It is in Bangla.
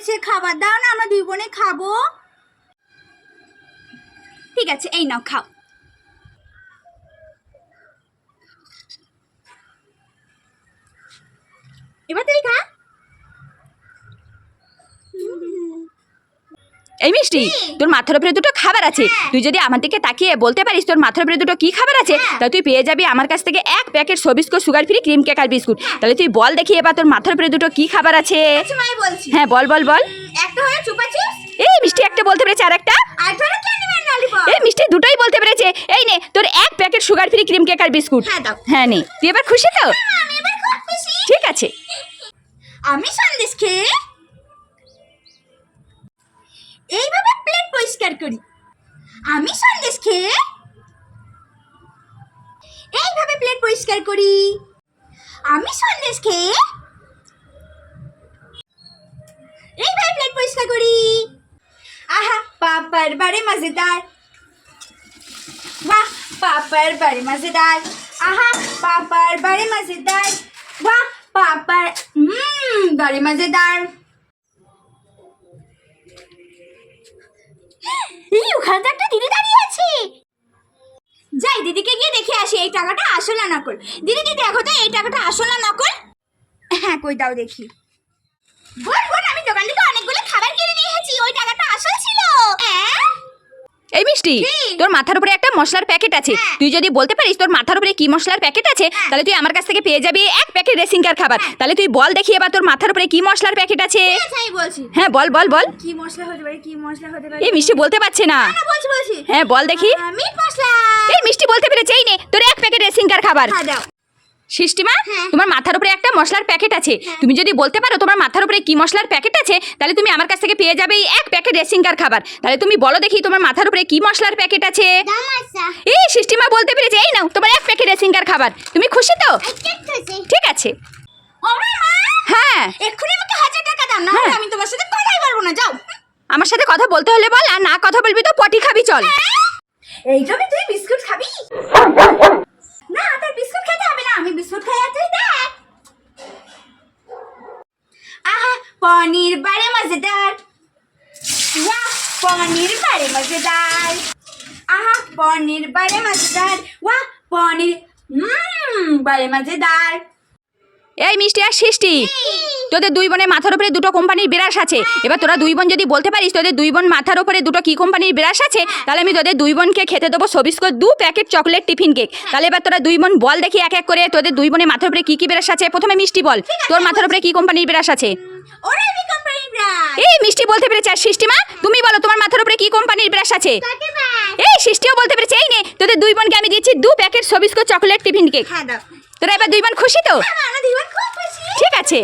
লেগেছে খাবার দাও না, আমরা দুই বোনে খাব। ঠিক আছে, এই নাও, খাও। এবার তুই খা। এই মিষ্টি তোর মাথার উপরে দুটো খাবার আছে। হ্যাঁ। তুই যদি আমার দিকে তাকিয়ে বলতে পারিস তোর মাথার উপরে দুটো কি খাবার আছে হ্যাঁ। তাহলে তুই পেয়ে যাবি আমার কাছ থেকে এক packet Sobisco sugar free cream cake আর বিস্কুট। হ্যাঁ। তাহলে তুই বল দেখি এবার তোর মাথার উপরে দুটো কি খাবার আছে। আচ্ছা বলছি। হ্যাঁ বল বল বল। একটা হলো চুপা চিপস। এই মিষ্টি একটা বলতে পেরেছে আর একটা। আর একটা ললিপপ এই মিষ্টি দুটোই বলতে পেরেছে। এই নে তোর এক packet sugar free cream cake আর বিস্কুট। হ্যাঁ দাও। হ্যাঁ নে। তুই এবার খুশি তো? আমি এবার খুব খুশি। ঠিক আছে। আমি সন্দেশ খেয়ে এইভাবে প্লেট পরিষ্কার করি। আমি সন্দেশ খেয়ে এইভাবে প্লেট পরিষ্কার করি। আমি সন্দেশ খেয়ে এইভাবে প্লেট পরিষ্কার করি। আহা, পাপার বাড়ি মজেদার। বাহ, পাপার বাড়ি মজেদার। আহা, পাপার বাড়ি মজেদার। বাহ, পাপার বাড়ি মজেদার। ওখানে তো একটা দিদি দাঁড়িয়ে আছে। যাই, দিদিকে গিয়ে দেখে আসি, এই টাকাটা আসল না নকল। দিদি দিদি, দেখো তো, এই টাকাটা আসল না নকল? হ্যাঁ কই দাও দেখি বোন বোন আমি দোকান থেকে অনেকগুলো খাবার কিনে নিয়ে এসেছি ওই টাকাটা আসল ছিল হ্যাঁ এই মিষ্টি তোর মাথার উপরে একটা মশলার প্যাকেট আছে। হ্যাঁ। তুই যদি বলতে পারিস তোর মাথার উপরে কি মশলার প্যাকেট আছে হ্যাঁ। তাহলে তুই আমার কাছ থেকে পেয়ে যাবি এক প্যাকেট রেসিংকার খাবার। তাহলে তুই বল দেখি এবার তোর মাথার উপরে কি মশলার প্যাকেট আছে। হ্যাঁ বল বল বল। কি মশলা হতে পারে কি মশলা হতে পারে? এই মিষ্টি বলতে পারছে না। না বলছি বলছি। হ্যাঁ বল দেখি। মিট মশলা। এই মিষ্টি বলতে পেরেছে এই নে তোর এক প্যাকেট রেসিংকার খাবার। হ্যাঁ দাও। সৃষ্টিমা হ্যাঁ। তোমার মাথার উপরে একটা মশলার প্যাকেট আছে। হ্যাঁ। তুমি যদি বলতে পারো তোমার মাথার উপরে কি মশলার প্যাকেট আছে তাহলে তুমি আমার কাছ থেকে পেয়ে যাবে এই এক প্যাকেট রেসিংকার খাবার। তাহলে তুমি বলো দেখি তোমার মাথার উপরে কি মশলার প্যাকেট আছে। এই সৃষ্টিমা বলতে পেরেছে এই নাও তোমার এক প্যাকেট রেসিংকার খাবার। তুমি খুশি তো? ঠিক আছে। হ্যাঁ। এক্ষুনি আমাকে হাজার টাকা দাও না হ্যাঁ। আমি তোমার সাথে কথাই বলব না যাও। আমার সাথে কথা বলতে হলে বল আর না কথা বলবি তো পটি খাবি চল। এই জমি তুই বিস্কুট খাবি? না তোর বিস্কুট হবে না আমি বিস্কুট খাই আর তুই দেখ আহা পনির বাড়ে মজেদার। বাহ পনির বাড়ে মজেদার। আহা পনির বাড়ে মজেদার। বাহ পনির হুম বাড়ে মজেদার। এই মিষ্টি আর সৃষ্টি তোদের দুই বোনের মাথার উপরে দুটো কোম্পানির বিরাস আছে। এবার তোরা দুই বোন যদি বলতে পারিস তোদের দুই বোন মাথার উপরে দুটো কি কোম্পানির বিরাস আছে তাহলে আমি তোদের দুই বোনকে খেতে দেবো সবিস্কো দু প্যাকেট চকলেট টিফিন কেক তাহলে এবার তোরা দুই বোন বল দেখি এক এক করে তোদের দুই বোনের মাথার উপরে কি কি বিরাস আছে। প্রথমে মিষ্টি বল তোর মাথার উপরে কি কোম্পানির বিরাস আছে? ওরে আমি কোম্পানির ব্রাশ এই মিষ্টি বলতে পেরেছে আর সৃষ্টিমা তুমি বলো তোমার মাথার উপরে কি কোম্পানির ব্রাশ আছে? এই সৃষ্টিও বলতে পেরেছে এই নে তোদের দুই বোনকে আমি দিচ্ছি দু packet Sobisco chocolate tiffin cake হ্যাঁ দাও। তোরা এবার দুই বোন খুশি তো? খুশি। ঠিক আছে।